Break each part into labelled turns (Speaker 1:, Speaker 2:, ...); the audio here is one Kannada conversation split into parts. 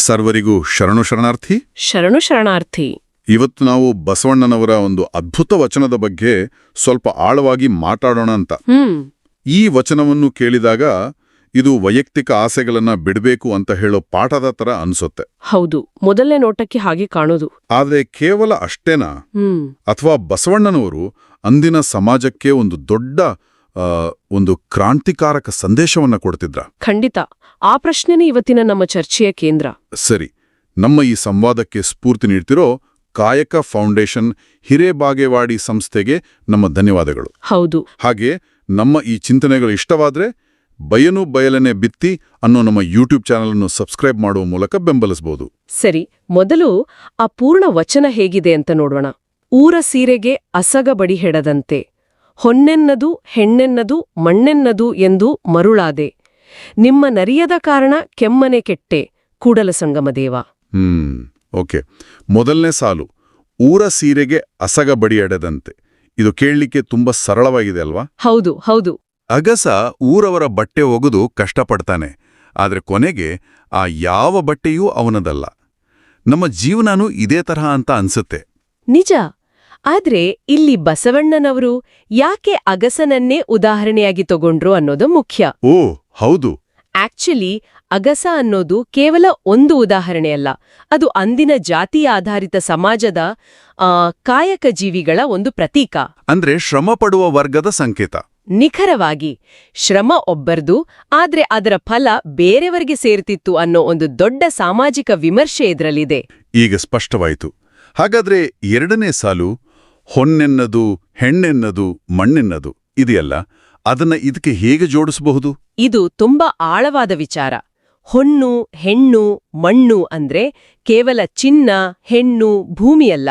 Speaker 1: ಸರ್ವರಿಗೂ ಶರಣು ಶರಣಾರ್ಥಿ.
Speaker 2: ಶರಣು ಶರಣಾರ್ಥಿ.
Speaker 1: ಇವತ್ತು ನಾವು ಬಸವಣ್ಣನವರ ಒಂದು ಅದ್ಭುತ ವಚನದ ಬಗ್ಗೆ ಸ್ವಲ್ಪ ಆಳವಾಗಿ ಮಾತಾಡೋಣ ಅಂತ. ಈ ವಚನವನ್ನು ಕೇಳಿದಾಗ ಇದು ವೈಯಕ್ತಿಕ ಆಸೆಗಳನ್ನ ಬಿಡಬೇಕು ಅಂತ ಹೇಳೋ ಪಾಠದ ತರ ಅನ್ಸುತ್ತೆ.
Speaker 2: ಹೌದು ಮೊದಲನೇ ನೋಟಕ್ಕೆ ಹಾಗೆ ಕಾಣೋದು.
Speaker 1: ಆದ್ರೆ ಕೇವಲ ಅಷ್ಟೇನಾ? ಅಥವಾ ಬಸವಣ್ಣನವರು ಅಂದಿನ ಸಮಾಜಕ್ಕೆ ಒಂದು ದೊಡ್ಡ ಒಂದು ಕ್ರಾಂತಿಕಾರಕ ಸಂದೇಶವನ್ನ ಕೊಡ್ತಿದ್ರ?
Speaker 2: ಖಂಡಿತ. ಆ ಪ್ರಶ್ನೆನೇ ಇವತ್ತಿನ ನಮ್ಮ ಚರ್ಚೆಯ ಕೇಂದ್ರ.
Speaker 1: ಸರಿ ನಮ್ಮ ಈ ಸಂವಾದಕ್ಕೆ ಸ್ಫೂರ್ತಿ ನೀಡ್ತಿರೋ ಕಾಯಕ ಫೌಂಡೇಶನ್ ಹಿರೇಬಾಗೇವಾಡಿ ಸಂಸ್ಥೆಗೆ ನಮ್ಮ ಧನ್ಯವಾದಗಳು.
Speaker 2: ಹೌದು.
Speaker 1: ಹಾಗೆ ನಮ್ಮ ಈ ಚಿಂತನೆಗಳು ಇಷ್ಟವಾದರೆ ಬಯನು ಬಯಲನೆ ಬಿತ್ತಿ ಅನ್ನೋ ನಮ್ಮ ಯೂಟ್ಯೂಬ್ ಚಾನಲ್ ಅನ್ನು ಸಬ್ಸ್ಕ್ರೈಬ್ ಮಾಡುವ ಮೂಲಕ ಬೆಂಬಲಿಸಬಹುದು
Speaker 2: ಸರಿ ಮೊದಲು ಆ ಪೂರ್ಣ ವಚನ ಹೇಗಿದೆ ಅಂತ ನೋಡೋಣ. ಊರ ಸೀರೆಗೆ ಅಸಗ ಬಡಿ ಹೆಡದಂತೆ ಹೊನ್ನೆನ್ನದು ಹೆಣ್ಣೆನ್ನದು ಮಣ್ಣೆನ್ನದು ಎಂದು ಮರುಳಾದೆ ನಿಮ್ಮ ನರಿಯದ ಕಾರಣ ಕೆಮ್ಮನೆ ಕೆಟ್ಟೆ ಕೂಡಲ ಸಂಗಮ ದೇವ.
Speaker 1: Hmm okay. ಮೊದಲನೇ ಸಾಲು ಊರ ಸೀರೆಗೆ ಅಸಗ ಬಡಿ ಎಡೆದಂತೆ. ಇದು ಕೇಳಲಿಕ್ಕೆ ತುಂಬಾ ಸರಳವಾಗಿದೆ ಅಲ್ವಾ?
Speaker 2: ಹೌದು ಹೌದು.
Speaker 1: ಅಗಸ ಊರವರ ಬಟ್ಟೆ ಒಗೆದು ಕಷ್ಟಪಡ್ತಾನೆ. ಆದರೆ ಕೊನೆಗೆ ಆ ಯಾವ ಬಟ್ಟೆಯೂ ಅವನದಲ್ಲ. ನಮ್ಮ ಜೀವನನೂ ಇದೇ ತರಹ ಅಂತ ಅನ್ಸುತ್ತೆ.
Speaker 2: ನಿಜ. ಆದ್ರೆ ಇಲ್ಲಿ ಬಸವಣ್ಣನವರು ಯಾಕೆ ಅಗಸನನ್ನೇ ಉದಾಹರಣೆಯಾಗಿ ತಗೊಂಡ್ರು ಅನ್ನೋದು ಮುಖ್ಯ.
Speaker 1: ಓ ಹೌದು.
Speaker 2: ಆಕ್ಚುಲಿ ಅಗಸ ಅನ್ನೋದು ಕೇವಲ ಒಂದು ಉದಾಹರಣೆಯಲ್ಲ ಅದು ಅಂದಿನ ಜಾತಿ ಆಧಾರಿತ ಸಮಾಜದ ಕಾಯಕ ಜೀವಿಗಳ ಒಂದು ಪ್ರತೀಕ.
Speaker 1: ಅಂದ್ರೆ ಶ್ರಮ ಪಡುವ ವರ್ಗದ ಸಂಕೇತ.
Speaker 2: ನಿಖರವಾಗಿ ಶ್ರಮ ಒಬ್ಬರ್ದು ಆದ್ರೆ ಅದರ ಫಲ ಬೇರೆಯವರಿಗೆ ಸೇರ್ತಿತ್ತು ಅನ್ನೋ ಒಂದು ದೊಡ್ಡ ಸಾಮಾಜಿಕ ವಿಮರ್ಶೆ ಇದರಲ್ಲಿದೆ.
Speaker 1: ಈಗ ಸ್ಪಷ್ಟವಾಯಿತು. ಹಾಗಾದ್ರೆ ಎರಡನೇ ಸಾಲು ಹೊನ್ನೆನ್ನದು ಹೆಣ್ಣೆನ್ನದು ಮಣ್ಣೆನ್ನದು ಇದೆಯಲ್ಲ? ಅದನ್ನ ಇದಕ್ಕೆ ಹೇಗೆ ಜೋಡಿಸಬಹುದು?
Speaker 2: ಇದು ತುಂಬಾ ಆಳವಾದ ವಿಚಾರ. ಹೊಣ್ಣು ಹೆಣ್ಣು ಮಣ್ಣು ಅಂದ್ರೆ ಕೇವಲ ಚಿನ್ನ ಹೆಣ್ಣು ಭೂಮಿಯಲ್ಲ.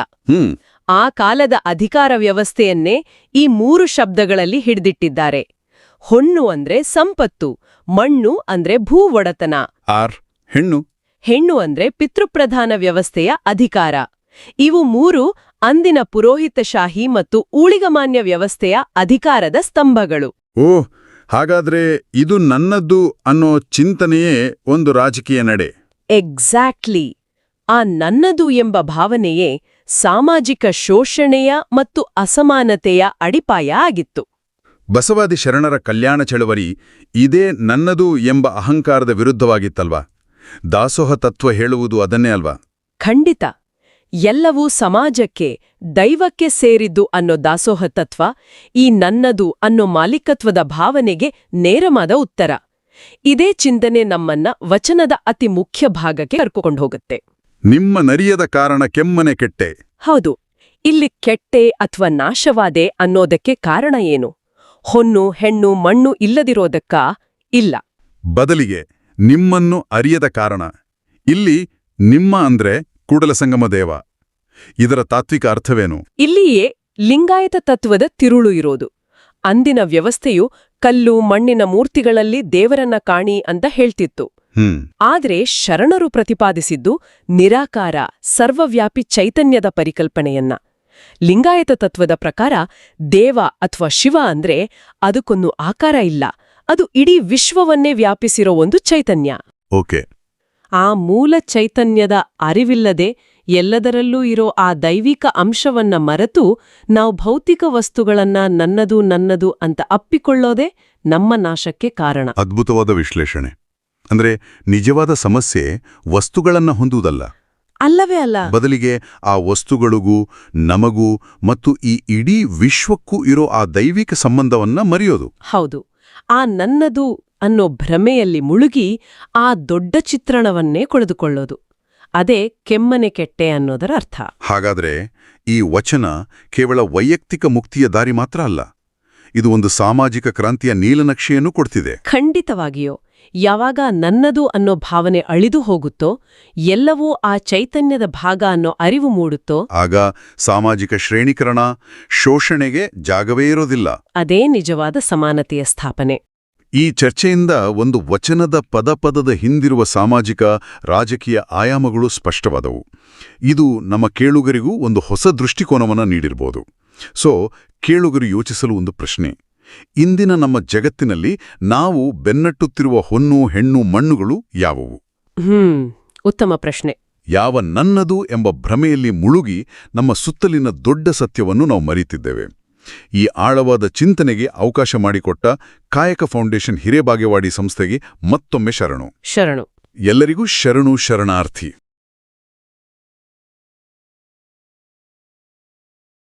Speaker 2: ಆ ಕಾಲದ ಅಧಿಕಾರ ವ್ಯವಸ್ಥೆಯನ್ನೇ ಈ ಮೂರು ಶಬ್ದಗಳಲ್ಲಿ ಹಿಡಿದಿಟ್ಟಿದ್ದಾರೆ. ಹೊಣ್ಣು ಅಂದ್ರೆ ಸಂಪತ್ತು ಮಣ್ಣು ಅಂದ್ರೆ ಭೂ ಒಡತನ
Speaker 1: ಆರ್ ಹೆಣ್ಣು.
Speaker 2: ಹೆಣ್ಣು ಅಂದ್ರೆ ಪಿತೃಪ್ರಧಾನ ವ್ಯವಸ್ಥೆಯ ಅಧಿಕಾರ. ಇವು ಮೂರು ಅಂದಿನ ಪುರೋಹಿತಶಾಹಿ ಮತ್ತು ಊಳಿಗಮಾನ್ಯ ವ್ಯವಸ್ಥೆಯ ಅಧಿಕಾರದ ಸ್ತಂಭಗಳು.
Speaker 1: ಓ ಹಾಗಾದ್ರೆ ಇದು ನನ್ನದ್ದು ಅನ್ನೋ ಚಿಂತನೆಯೇ ಒಂದು ರಾಜಕೀಯ ನಡೆ.
Speaker 2: ಎಕ್ಸಾಕ್ಟ್ಲಿ. ಆ ನನ್ನದು ಎಂಬ ಭಾವನೆಯೇ ಸಾಮಾಜಿಕ ಶೋಷಣೆಯ ಮತ್ತು ಅಸಮಾನತೆಯ ಅಡಿಪಾಯ ಆಗಿತ್ತು.
Speaker 1: ಬಸವಾದಿ ಶರಣರ ಕಲ್ಯಾಣ ಚಳವಳಿ ಇದೇ ನನ್ನದು ಎಂಬ ಅಹಂಕಾರದ ವಿರುದ್ಧವಾಗಿತ್ತಲ್ವಾ? ದಾಸೋಹ ತತ್ವ ಹೇಳುವುದು ಅದನ್ನೇ ಅಲ್ವಾ?
Speaker 2: ಖಂಡಿತ. ಎಲ್ಲವೂ ಸಮಾಜಕ್ಕೆ ದೈವಕ್ಕೆ ಸೇರಿದ್ದು ಅನ್ನೋ ದಾಸೋಹ ತತ್ವ ಈ ನನ್ನದು ಅನ್ನೋ ಮಾಲೀಕತ್ವದ ಭಾವನೆಗೆ ನೇರಮಾದ ಉತ್ತರ. ಇದೇ ಚಿಂತನೆ ನಮ್ಮನ್ನ ವಚನದ ಅತಿ ಮುಖ್ಯ ಭಾಗಕ್ಕೆ ಕರ್ಕೊಂಡು ಹೋಗುತ್ತೆ.
Speaker 1: ನಿಮ್ಮ ನರಿಯದ ಕಾರಣ ಕೆಮ್ಮನೆ ಕೆಟ್ಟೆ.
Speaker 2: ಹೌದು. ಇಲ್ಲಿ ಕೆಟ್ಟೆ ಅಥವಾ ನಾಶವಾದೆ ಅನ್ನೋದಕ್ಕೆ ಕಾರಣ ಏನು? ಹೊನ್ನು ಹೆಣ್ಣು ಮಣ್ಣು ಇಲ್ಲದಿರೋದಕ್ಕ ಇಲ್ಲ.
Speaker 1: ಬದಲಿಗೆ ನಿಮ್ಮನ್ನು ಅರಿಯದ ಕಾರಣ. ಇಲ್ಲಿ ನಿಮ್ಮ ಅಂದ್ರೆ ಕೂಡಲಸಂಗಮ ದೇವ ಇದರ ತಾತ್ವಿಕ ಅರ್ಥವೇನು?
Speaker 2: ಇಲ್ಲಿಯೇ ಲಿಂಗಾಯತ ತತ್ವದ ತಿರುಳು ಇರೋದು. ಅಂದಿನ ವ್ಯವಸ್ಥೆಯು ಕಲ್ಲು ಮಣ್ಣಿನ ಮೂರ್ತಿಗಳಲ್ಲಿ ದೇವರನ್ನ ಕಾಣಿ ಅಂತ ಹೇಳ್ತಿತ್ತು.
Speaker 1: ಆದರೆ
Speaker 2: ಆದ್ರೆ ಶರಣರು ಪ್ರತಿಪಾದಿಸಿದ್ದು ನಿರಾಕಾರ ಸರ್ವವ್ಯಾಪಿ ಚೈತನ್ಯದ ಪರಿಕಲ್ಪನೆಯನ್ನ. ಲಿಂಗಾಯತ ತತ್ವದ ಪ್ರಕಾರ ದೇವ ಅಥವಾ ಶಿವ ಅಂದ್ರೆ ಅದಕ್ಕೊಂದು ಆಕಾರ ಇಲ್ಲ ಅದು ಇಡೀ ವಿಶ್ವವನ್ನೇ ವ್ಯಾಪಿಸಿರೋ ಒಂದು ಚೈತನ್ಯ.
Speaker 1: ಓಕೆ.
Speaker 2: ಆ ಮೂಲ ಚೈತನ್ಯದ ಅರಿವಿಲ್ಲದೆ ಎಲ್ಲದರಲ್ಲೂ ಇರೋ ಆ ದೈವಿಕ ಅಂಶವನ್ನ ಮರೆತು ನಾವು ಭೌತಿಕ ವಸ್ತುಗಳನ್ನ ನನ್ನದು ನನ್ನದು ಅಂತ ಅಪ್ಪಿಕೊಳ್ಳೋದೇ ನಮ್ಮ ನಾಶಕ್ಕೆ ಕಾರಣ.
Speaker 1: ಅದ್ಭುತವಾದ ವಿಶ್ಲೇಷಣೆ. ಅಂದ್ರೆ ನಿಜವಾದ ಸಮಸ್ಯೆ ವಸ್ತುಗಳನ್ನ ಹೊಂದುವುದಲ್ಲ.
Speaker 2: ಅಲ್ಲವೇ ಅಲ್ಲ.
Speaker 1: ಬದಲಿಗೆ ಆ ವಸ್ತುಗಳಿಗೂ ನಮಗೂ ಮತ್ತು ಈ ಇಡೀ ವಿಶ್ವಕ್ಕೂ ಇರೋ ಆ ದೈವಿಕ ಸಂಬಂಧವನ್ನ ಮರೆಯೋದು.
Speaker 2: ಹೌದು. ಆ ನನ್ನದು ಅನ್ನೋ ಭ್ರಮೆಯಲ್ಲಿ ಮುಳುಗಿ ಆ ದೊಡ್ಡ ಚಿತ್ರಣವನ್ನೇ ಕೊಳೆದುಕೊಳ್ಳೋದು. ಅದೇ ಕೆಮ್ಮನೆ ಕೆಟ್ಟೆ ಅನ್ನೋದರ ಅರ್ಥ.
Speaker 1: ಹಾಗಾದ್ರೆ ಈ ವಚನ ಕೇವಲ ವೈಯಕ್ತಿಕ ಮುಕ್ತಿಯ ದಾರಿ ಮಾತ್ರ ಅಲ್ಲ ಇದು ಒಂದು ಸಾಮಾಜಿಕ ಕ್ರಾಂತಿಯ ನೀಲನಕ್ಷೆಯನ್ನು ಕೊಡ್ತಿದೆ.
Speaker 2: ಖಂಡಿತವಾಗಿಯೋ ಯಾವಾಗ ನನ್ನದು ಅನ್ನೋ ಭಾವನೆ ಅಳಿದು ಹೋಗುತ್ತೋ ಎಲ್ಲವೂ ಆ ಚೈತನ್ಯದ ಭಾಗ ಅನ್ನೋ ಅರಿವು ಮೂಡುತ್ತೋ
Speaker 1: ಆಗ ಸಾಮಾಜಿಕ ಶ್ರೇಣೀಕರಣ ಶೋಷಣೆಗೆ ಜಾಗವೇ ಇರೋದಿಲ್ಲ.
Speaker 2: ಅದೇ ನಿಜವಾದ ಸಮಾನತೆಯ ಸ್ಥಾಪನೆ.
Speaker 1: ಈ ಚರ್ಚೆಯಿಂದ ಒಂದು ವಚನದ ಪದಪದದ ಹಿಂದಿರುವ ಸಾಮಾಜಿಕ ರಾಜಕೀಯ ಆಯಾಮಗಳು ಸ್ಪಷ್ಟವಾದವು. ಇದು ನಮ್ಮ ಕೇಳುಗರಿಗೂ ಒಂದು ಹೊಸ ದೃಷ್ಟಿಕೋನವನ್ನು ನೀಡಿರಬಹುದು ಸೊ ಕೇಳುಗರು ಯೋಚಿಸಲು ಒಂದು ಪ್ರಶ್ನೆ. ಇಂದಿನ ನಮ್ಮ ಜಗತ್ತಿನಲ್ಲಿ ನಾವು ಬೆನ್ನಟ್ಟುತ್ತಿರುವ ಹೊನ್ನು ಹೆಣ್ಣು ಮಣ್ಣುಗಳು ಯಾವುವು?
Speaker 2: ಹ್ಮ್ ಉತ್ತಮ ಪ್ರಶ್ನೆ.
Speaker 1: ಯಾವ ನನ್ನದು ಎಂಬ ಭ್ರಮೆಯಲ್ಲಿ ಮುಳುಗಿ ನಮ್ಮ ಸುತ್ತಲಿನ ದೊಡ್ಡ ಸತ್ಯವನ್ನು ನಾವು ಮರೀತಿದ್ದೇವೆ ಈ ಆಳವಾದ ಚಿಂತನೆಗೆ ಅವಕಾಶ ಮಾಡಿಕೊಟ್ಟ ಕಾಯಕ ಫೌಂಡೇಶನ್ ಹಿರೇಬಾಗೇವಾಡಿ ಸಂಸ್ಥೆಗೆ ಮತ್ತೊಮ್ಮೆ ಶರಣು.
Speaker 2: ಶರಣು.
Speaker 1: ಎಲ್ಲರಿಗೂ ಶರಣು ಶರಣಾರ್ಥಿ.